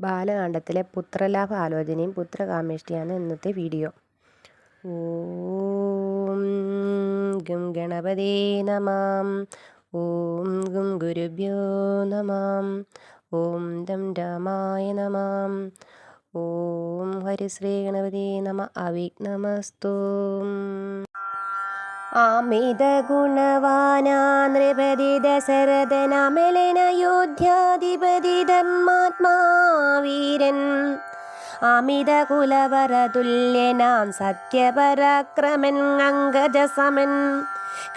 ബാലകാണ്ഡത്തിലെ പുത്രലാഭ ആലോചനയും പുത്രകാമേഷ്ടിയാണ് ഇന്നത്തെ വീഡിയോ. ഓം ഗും ഗണപതേ നമാം. ഓം ഗും ഗുരുഭ്യോ നമാം. ഓം ദം രാമായ നമാം. ഓം ഹരിശ്രീ ഗണപതി നമ. അവിഘ്നമസ്തു. അമിത ഗുണവാനാ നൃപതി ധർമാത്മാ വീരൻ. അമിത കുലവരതുല്യനാം സത്യപരാക്രമൻ അങ്കജസമൻ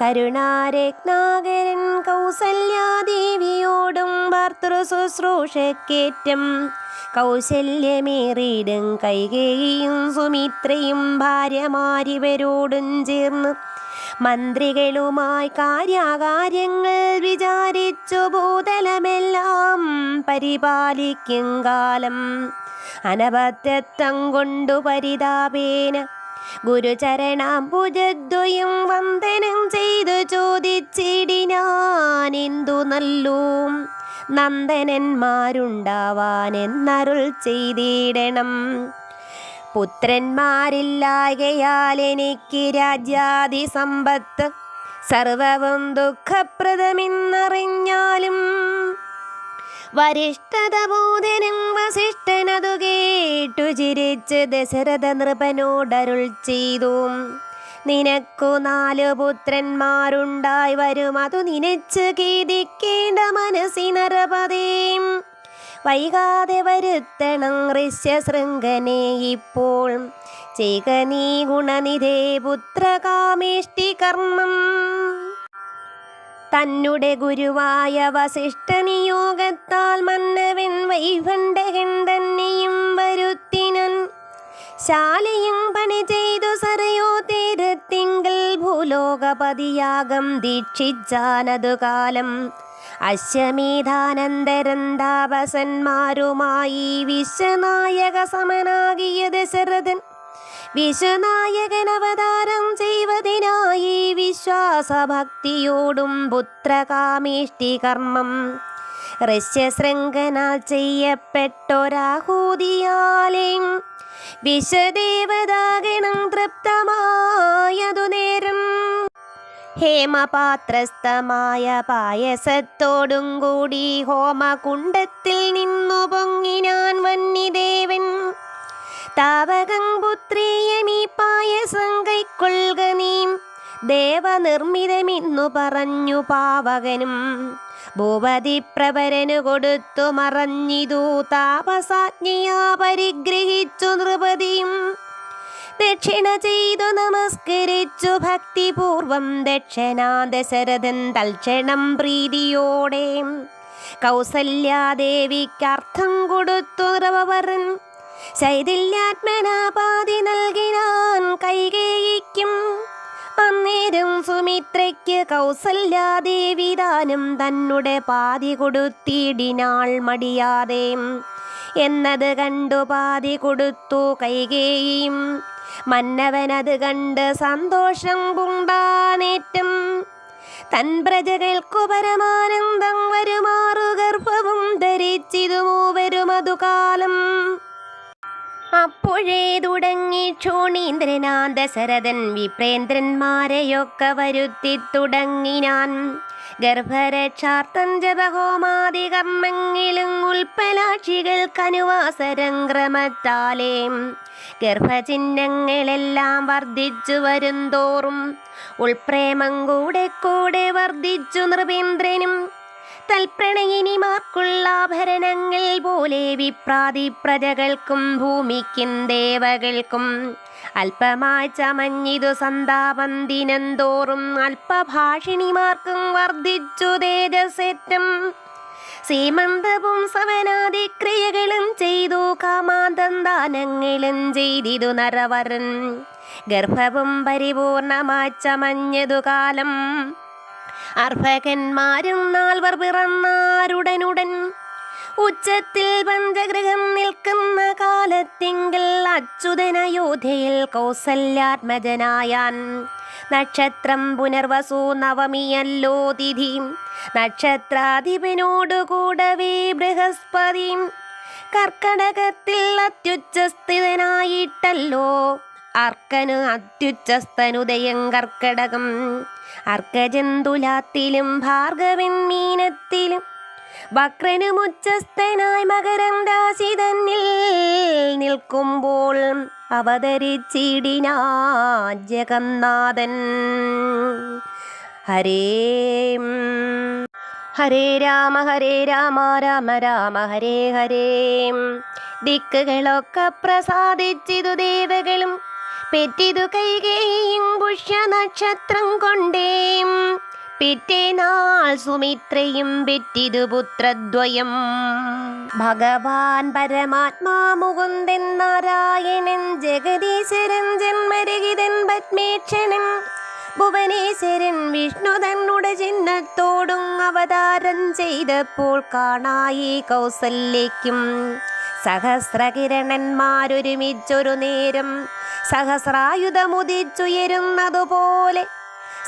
കരുണാരത്നാകരൻ കൗസല്യാദേവിയോടും ഭർത്തൃശുശ്രൂഷക്കേറ്റം കൗശല്യമേറിയിടും കൈകേയും സുമിത്രയും ഭാര്യമാരിവരോടും ചേർന്ന് മന്ത്രികളുമായി കാര്യകാര്യങ്ങൾ വിചാരിച്ചു ഭൂതലമെല്ലാം പരിപാലിക്കും കാലം. അനബദ്ധത്വം കൊണ്ടു പരിതാപേന ഗുരുചരണാംബുജദ്വയം വന്ദനം ചെയ്തു ചോദിച്ചിടിനാനിന്തു നല്ലൂ. നന്ദനന്മാരുണ്ടാവാൻ എന്നരുൾ ചെയ്തിടണം. പുത്രന്മാരില്ലായകയാൽ എനിക്ക് രാജ്യാദി സമ്പത്ത് സർവവും ദുഃഖപ്രദമെന്നറിഞ്ഞാലും വരിഷ്ഠതബോധനം വസിഷ്ഠനതു കേട്ടു ചിരിച്ച് ദശരഥ നൃപനോടരുൾ ചെയ്തു. നിനക്കു നാല് പുത്രന്മാരുണ്ടായി വരും അതു നിനച്ച് ഖേദിക്കേണ്ട മനസ്സിനറപതേം വൈകാതെ വരുത്തണം ഋഷ്യശൃംഖനെ ഇപ്പോൾ. ചെയ്ക നീ ഗുണനിധേ പുത്രകാമേഷ്ടി കർമ്മം. തന്നുടെ ഗുരുവായ വസിഷ്ഠ നിയോഗത്താൽ മന്നവൻ വൈഭണ്ഡകൻ തന്നെയും വരുത്തിനൻ. ശാലയും പണി ചെയ്തു സരയോ തീരത്തിങ്കൽ ഭൂലോകപതിയാകം ദീക്ഷിച്ചാനതു കാലം അശ്വമേധാനന്തരം താപസന്മാരുമായി വിശ്വനായക സമനാകിയ ദശരഥൻ വിശ്വനായകൻ അവതാരം ചെയ്വതിനായി വിശ്വാസഭക്തിയോടും പുത്രകാമേഷ്ടി കർമ്മം ഋഷ്യശൃംഖനാൽ ചെയ്യപ്പെട്ടൊരാഹൂതിയാലേം വിശ്വദേവതാഗണം തൃപ്തമായതു നേരം ഹേമപാത്രസ്ഥമായ പായസത്തോടും കൂടി ഹോമകുണ്ടത്തിൽ നിന്നു പൊങ്ങിനാൻ വന്നിദേവൻ. താവകം പുത്രിയമീ പായസം കൈക്കൊള്ളുക നീ. ദേവനിർമ്മിതമെന്നു പറഞ്ഞു പാവകനും. ഭൂപതി പ്രവരനു കൊടുത്തു മറഞ്ഞിതു. താപസാജ്ഞയാ പരിഗ്രഹിച്ചു നൃപതിയും. ദക്ഷിണ ചെയ്തു നമസ്കരിച്ചു ഭക്തിപൂർവം ദക്ഷിണ ദശരഥൻ തൽക്ഷണം പ്രീതിയോടെ. കൗസല്യാദേവിക്കർത്ഥം കൊടുത്തു റവവരൻ ശൈഥില്യാത്മനാപാതി നൽകിനാൻ കൈകേയിക്കും. അന്നേരം സുമിത്രയ്ക്ക് കൗസല്യാദേവി ദാനം തന്നുടെ പാതി കൊടുത്തിടിനാൾ മടിയാതെ. എന്നത് കണ്ടു പാതി കൊടുത്തു കൈകേയും മന്നവനത് കണ്ട് സന്തോഷം പുണ്ടാനേറ്റം തൻ പ്രജകൾക്കു പരമാനന്ദം വരുമാറു ഗർഭവും ധരിച്ചിതു മൂവരും കാലം അപ്പോഴേ തുടങ്ങി ക്ഷോണീന്ദ്രനാ ദശരഥൻ വിപ്രേന്ദ്രന്മാരെയൊക്കെ വരുത്തി തുടങ്ങിനാൻ. ഗർഭരക്ഷാർത്ഥം ജപഹോമാദി കർമ്മങ്ങളും ഉൽപ്പലാക്ഷികൾക്കനുവാസരം ക്രമത്താലേ. ഗർഭചിഹ്നങ്ങളെല്ലാം വർദ്ധിച്ചു വരുംതോറും ഉൾപ്രേമം കൂടെ കൂടെ വർദ്ധിച്ചു നൃപേന്ദ്രനും തൽപ്രണയിനിമാർക്കുള്ള ആഭരണങ്ങൾ പോലെ വിപ്രാതി പ്രജകൾക്കും ഭൂമിക്കും ദേവകൾക്കും അല്പമായി ചമഞ്ഞിതു സന്താപം ദിനന്തോറും അല്പഭാഷിണിമാർക്കും വർദ്ധിച്ചു തേജസേറ്റം. സീമന്തവും സവനാദിക്രിയകളും ചെയ്തു കാമാന്തം ദാനങ്ങളും ചെയ്തിതു നരവരൻ. ഗർഭവും പരിപൂർണമായി ചമഞ്ഞതു കാലം അർഭകന്മാരും നാൽവർ പിറന്നാരുടനുടൻ. ഉച്ചത്തിൽ പഞ്ചഗ്രഹം നിൽക്കുന്ന കാലത്തിങ്കിൽ അച്യുതൻ അയോധ്യയിൽ കൗസല്യാത്മജനായാൻ. നക്ഷത്രം പുനർവസു നവമിയല്ലോ തിഥി. നക്ഷത്രാധിപനോടു കൂടവേ ബൃഹസ്പതി. കർക്കടകത്തിൽ അത്യുച്ചസ്ഥിതനായിട്ടല്ലോ. അർക്കന് അത്യുച്ചസ്തനുദയം കർക്കടകം അർക്കജന്തുലാത്തിലും ഭാർഗവൻ മീനത്തിലും വക്രനുമുച്ചസ്ഥനായി മകരം രാശി തന്നിൽ നിൽക്കുമ്പോൾ അവതരിച്ചിടിനാ ജഗന്നാഥൻ ഹരേ ഹരേ രാമ ഹരേ രാമ രാമ രാമ ഹരേ ഹരേ ദിക്കുകളൊക്കെ പ്രസാദിച്ചിതു ദേവകളും പെറ്റിതു കൈകേയും പുഷ്യ നക്ഷത്രം കൊണ്ടേം പിറ്റേനാൾ സുമിത്രയും പെറ്റിതു പുത്രദ്വയം. ഭഗവാൻ പരമാത്മാ മുകുന്ദൻ നാരായണൻ ജഗദീശ്വരൻ ജന്മരഹിതൻ പത്മേക്ഷണൻ ഭുവനേശ്വരൻ വിഷ്ണു തന്നുടെ ചിഹ്നത്തോടും അവതാരം ചെയ്തപ്പോൾ കാണായി കൗസല്യയ്ക്കും സഹസ്രകിരണന്മാരൊരുമിച്ചൊരു നേരം സഹസ്രായുധമുദിച്ചുയരുന്നതുപോലെ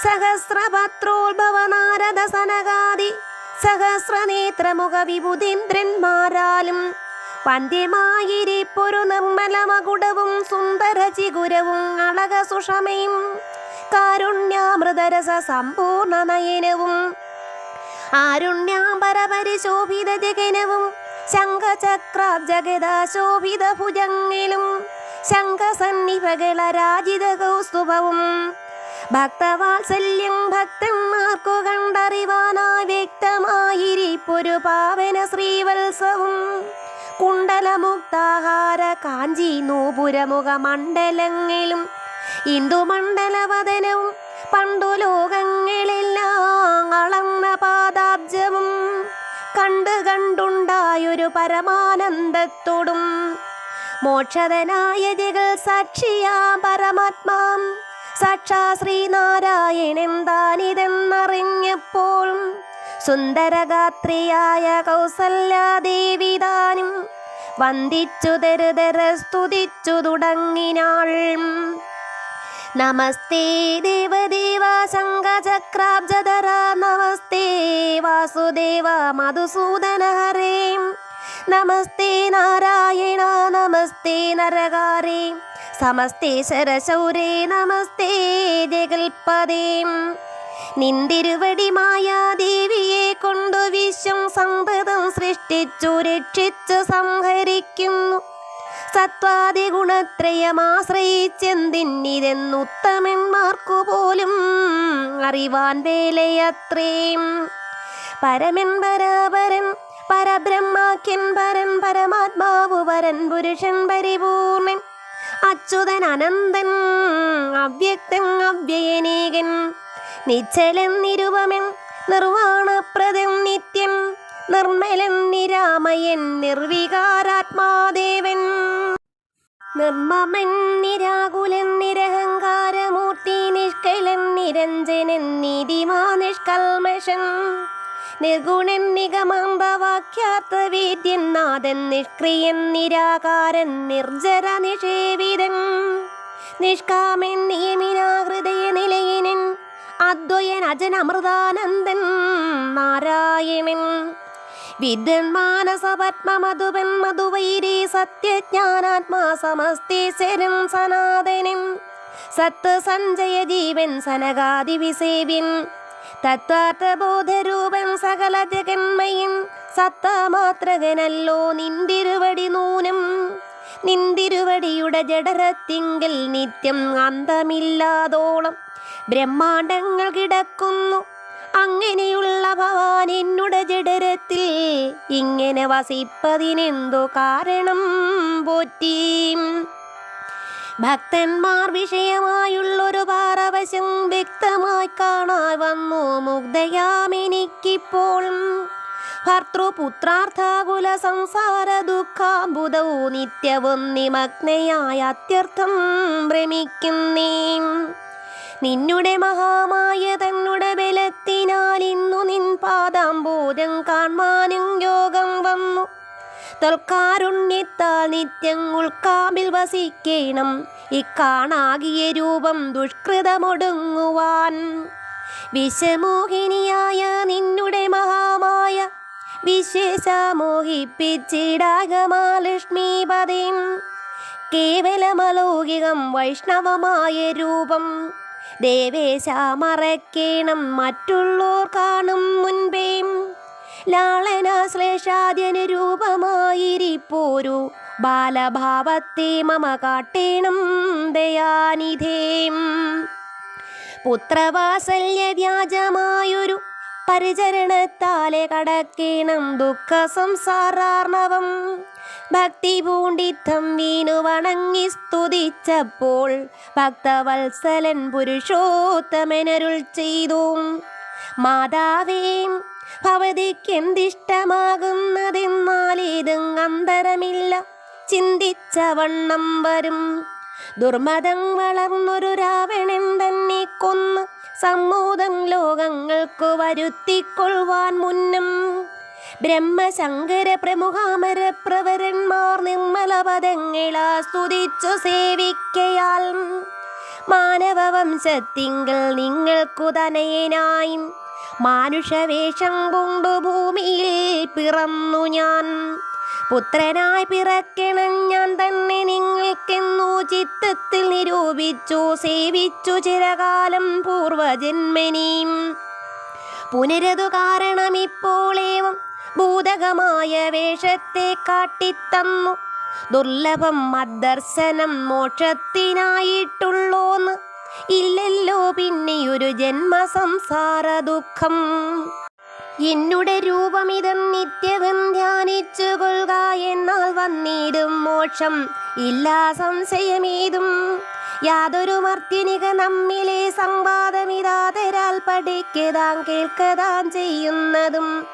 സഹസ്രപത്രോത്ഭവനാരദ സനകാദി സഹസ്രനേത്രമുഖ വിഭുതീന്ദ്രന്മാരാലും വന്ധ്യമായിരിപ്പൊരു നിർമ്മലമകുടവും സുന്ദര ചിഗുരവും അളക സുഷമയും കാരുണ്യാമൃതരസ സമ്പൂർണ നയനവും ആരുണ്യാംബരപരിശോഭിത ജഗനവും ശംഖചക്രാബ്ജഗത ശംഖസന്നിഭകളരാജിത കൗസ്തുഭവും ഭക്തവാത്സല്യം ഭക്തന്മാർക്കു കണ്ടറിവാനായി വ്യക്തമായിരിപ്പൊരു പാവന ശ്രീവത്സവും. കുണ്ടലമുക്താഹാര കാഞ്ചി നൂപുരമുഖ മണ്ഡലങ്ങളും ഇന്ദുമണ്ഡലവദനവും പണ്ടു ലോകങ്ങളെല്ലാം അളന്ന പാദാബ്ജവും. കണ്ടു കണ്ടുണ്ടായൊരു പരമാനന്ദത്തോടും മോക്ഷതനായ ജഗൽ സാക്ഷിയാ പരമാത്മാം. സാക്ഷാ ശ്രീനാരായണൻ താനിതെന്നറിഞ്ഞപ്പോൾ സുന്ദരഗാത്രിയായ കൗസല്യാദേവി താനും വന്ദിച്ചു തരുതര സ്തുതിച്ചു തുടങ്ങിനാൾ. നമസ്തേ ദേവദേവ ശങ്കചക്രാബ്ജധര നമസ്തേ വാസുദേവ മധുസൂദന ഹരേ. നമസ്തേ നാരായണ നമസ്തേ നരകാരേ. സമസ്തേ ശരശൗരേ നമസ്തേ ജഗൽപദേ നിന്തിരുവടി മായാദേവിയെ കൊണ്ടു വിശ്വം സന്തതം സൃഷ്ടിച്ചു രക്ഷിച്ചു സംഹരിക്കുന്നു. സത്വാദി ഗുണത്രയമാശ്രയിച്ചെന്തിന്നിതെന്നുത്തമന്മാർക്കു പോലും അറിവാൻ വേലയത്രേം. പരമൻ പരാപരൻ പരബ്രഹ്മാഖ്യൻ പരൻ പരമാത്മാവു പരൻ പുരുഷൻ പരിപൂർണൻ അച്യുതൻ അനന്തൻ അവ്യക്തൻ അവ്യയനേകൻ നിശ്ചലൻ നിരുപമൻ നിർവാണപ്രദം നിത്യൻ നിർമ്മലൻ നിരാമയൻ നിർവികാരാത്മാദേവൻ. നിർമ്മമൻ നിരാകുലൻ നിരഹങ്കാരമൂർത്തി നിഷ്കലൻ നിരഞ്ജനൻ നീതിമാ നിഷ്കൽമഷൻ നിർഗുണൻ നിഗമാന്തവാഖ്യാത്ത വേദ്യൻ നാഥൻ നിഷ്ക്രിയൻ നിരാകാരൻ നിർജര നിഷേവിതൻ. നിഷ്കാമൻ നിയമിനാഹൃദയ നിലയനൻ അദ്വയൻ അജൻ അമൃതാനന്ദൻ നാരായണൻ. വിദ്വൻ മാനസ പത്മമധുപൻ മധുവൈരി സത്യജ്ഞാനാത്മാ സമസ്തേശ്വരൻ സനാതനം സത്ത് സഞ്ജയ ജീവൻ സനകാദി വിസേവ്യൻ തത്വാർത്ഥബോധരൂപൻ സകല ജഗന്മയൻ. സത്തമാത്രകനല്ലോ നിന്തിരുവടി നൂനം. നിന്തിരുവടിയുടെ ജഡരത്തിങ്കിൽ നിത്യം അന്തമില്ലാതോളം. ബ്രഹ്മാണ്ടങ്ങൾ കിടക്കുന്നു. അങ്ങനെയുള്ള ഭവാൻ എന്നുടെ ജഡരത്തിൽ ഇങ്ങനെ വസിപ്പതിനെന്തു കാരണം പോറ്റി. ഭക്തന്മാർ വിഷയമായുള്ളൊരു പാറവശം വ്യക്തമായി കാണാൻ വന്നു. മുഗ്ധയാമെനിക്കിപ്പോൾ ഭർത്തൃപുത്രാർത്ഥാകുല സംസാര ദുഃഖാബുധവും നിത്യവും നിമഗ്നയായ അത്യർത്ഥം ഭ്രമിക്കുന്നേ. നിന്നുടെ മഹാമായ തന്നുടെ ബലത്തിനാൽ ഇന്നു നിൻ പാദാംബോധം കാൺമാനും യോഗം വന്നു. തൽക്കാരുണ്യത്താൽ നിത്യം ഉൾക്കാമ്പിൽ വസിക്കണം. ഇക്കാണാകിയ രൂപം ദുഷ്കൃതമൊടുങ്ങുവാൻ. വിശമോഹിനിയായ നിന്നുടെ മഹാമായ വിശേഷ മോഹിപ്പിച്ചിടാകമാലക്ഷ്മീപതിം കേവലമലൗകികം വൈഷ്ണവമായ രൂപം ദേവേശ മറക്കേണം മറ്റുള്ളോർ കാണും മുൻപേ. ലാളനാശ്ലേഷാദ്യനുരൂപമായിരിപ്പോരു ബാലഭാവത്തെ മമ കാട്ടേണം ദയാനിധേം. പുത്രവാസല്യ വ്യാജമായൊരു പരിചരണത്താലെ കടക്കീണം ദുഃഖ സംസാരാർണവം. ഭക്തി പൂണ്ടിത്തം വീണു വണങ്ങി സ്തുതിച്ചപ്പോൾ ഭക്തവത്സലൻ പുരുഷോത്തമനരുൾ ചെയ്തു. മാതാവേ ഭവതിക്കെന്തിഷ്ടമാകുന്നതെന്നാൽ അന്തരമില്ല. ചിന്തിച്ച വണ്ണം വരും. ദുർമതം വളർന്നൊരു രാവണൻ തന്നെ കൊന്ന്. സമ്മോദം ലോകങ്ങൾക്കു വരുത്തിക്കൊള്ളുവാൻ മുന്നും ബ്രഹ്മശങ്കര പ്രമുഖാമര പ്രവരന്മാർ നിർമ്മല പദങ്ങളാ സ്തുതിച്ചു സേവിക്കയാൽ. മാനവവംശത്തിങ്കൽ നിങ്ങൾക്കു തനയനായി മാനുഷവേഷം കൊണ്ടു ഭൂമിയിൽ പിറന്നു ഞാൻ. പുത്രനായി പിറക്കണം ഞാൻ തന്നെ നിങ്ങൾക്കെന്നു ചിത്തത്തിൽ നിരൂപിച്ചു സേവിച്ചു ചിരകാലം പൂർവജന്മനീം പുനരതു കാരണം ഇപ്പോളേവം ഭൂതകമായ വേഷത്തെ കാട്ടിത്തന്നു. ദുർലഭം മദ്ദർശനം മോക്ഷത്തിനായിട്ടുള്ളോന്ന്. ഇല്ലല്ലോ പിന്നെയൊരു ജന്മ സംസാര ദുഃഖം എന്നുടെ രൂപമിതം നിത്യവും ധ്യാനിച്ചു കൊള്ളുക എന്നാൽ വന്നിടും മോക്ഷം. ഇല്ലാ സംശയമേതും. യാതൊരു മർത്യനിക നമ്മിലെ സംവാദമിതാതരാൽ പഠിക്കതാം കേൾക്കതാം ചെയ്യുന്നതും.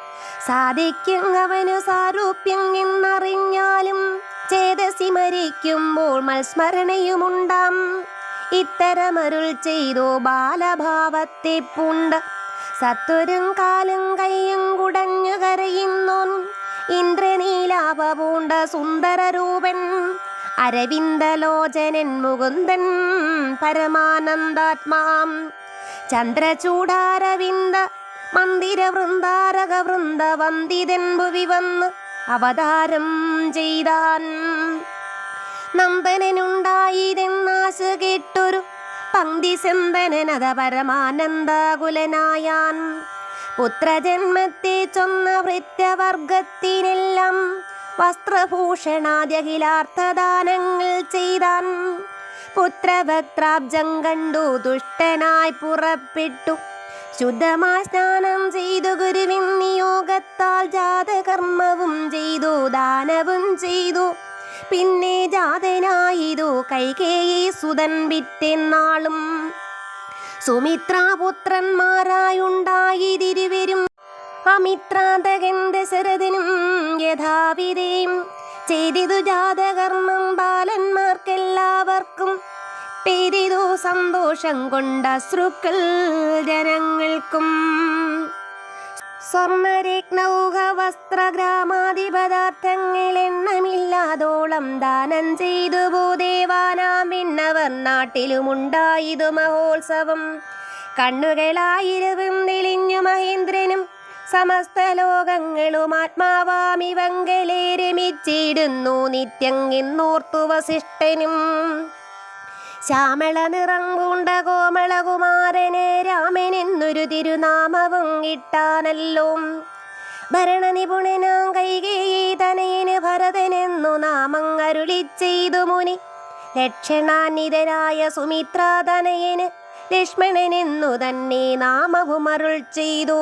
സാധിക്കും അവനു സാരൂപ്യം എന്നറിഞ്ഞാലും ചേതസി മരിക്കുമ്പോൾ മത്സ്മരണയുമുണ്ടാം ഇത്തരമരുൾ ചെയ്തു ബാലഭാവത്തെ പൂണ്ട് സത്വരും കാലും കയ്യും കുടഞ്ഞു കരയുന്നു ഇന്ദ്രനീലാപ പൂണ്ട സുന്ദര രൂപൻ അരവിന്ദലോചനൻ മുകുന്ദൻ പരമാനന്ദാത്മാം. ചന്ദ്രചൂടാരവിന്ദ മന്ദിര വൃന്ദാരക വൃന്ദ വന്ദിതൻ ഭുവി വന്ന് അവതാരം ചെയ്താൻ. നന്ദനുണ്ടായിരുന്നാശ കേട്ടൊരു പങ്ക്തി സെന്തനനത പരമാനന്ദകുലനായാൻ പുത്രജന്മത്തെ ചൊന്ന ഭൃത്യവർഗത്തിനെല്ലാം വസ്ത്രഭൂഷണാദ്യഹിലാർത്ഥദാനങ്ങൾ ചെയ്താൻ പുത്രഭക്താബ്ജം കണ്ടു ദുഷ്ടനായി പുറപ്പെട്ടു. ശുദ്ധമായി സ്നാനം ചെയ്തു ഗുരുവിൻ നിയോഗത്താൽ ജാതകർമ്മവും ചെയ്തു ദാനവും ചെയ്തു. പിന്നെ ജാതനായിതു കൈകേയി സുതൻ വിറ്റെന്നാളും സുമിത്രാപുത്രന്മാരായുണ്ടായിരുവരും അമിത്രാന്തകൻ ദശരഥനും യഥാവിധേയും. ചെയ്തിതു ജാതകർമ്മം ബാലന്മാർക്കെല്ലാവർക്കും. പെയ്തിതു സന്തോഷം കൊണ്ട ശ്രുക്കൾ ജനങ്ങൾക്കും. സ്വർണരത്നൗക വസ്ത്രഗ്രാമാദി പദാർത്ഥങ്ങൾ എണ്ണമില്ലാതോളം ദാനം ചെയ്തു ഭൂദേവാനാം വിണ്ണവർ നാട്ടിലുമുണ്ടായതു മഹോത്സവം. കണ്ണുകളായിരവും തെളിഞ്ഞു മഹേന്ദ്രനും സമസ്ത ലോകങ്ങളും ആത്മാവാമിവങ്കലെ നിത്യം എന്നോർത്തു വസിഷ്ഠനും. ശ്യാമള നിറം പൂണ്ട കോമളകുമാരനെ രാമനെന്നൊരു തിരുനാമവും കിട്ടാനല്ലോ ഭരണനിപുണനാം കൈകേയി തനയന് ഭരതനെന്നു നാമം അരുളി ചെയ്തു മുനി. ലക്ഷണാന്വിതനായ സുമിത്രാതനയന് ലക്ഷ്മണനെന്നു തന്നെ നാമവും അരുൾ ചെയ്തു.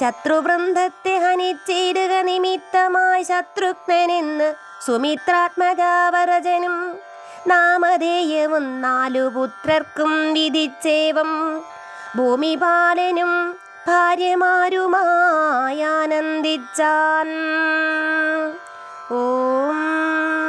ശത്രുവൃന്ദത്തെ ഹനിച്ചിടുക നിമിത്തമായി ശത്രുഘ്നെന്ന് സുമിത്രാത്മജാവരജനും നാമധേയവും നാലു പുത്രർക്കും വിധിച്ചേവം. ഭൂമിപാലനും ഭാര്യമാരുമായാനന്ദിച്ചാൻ. ഓം.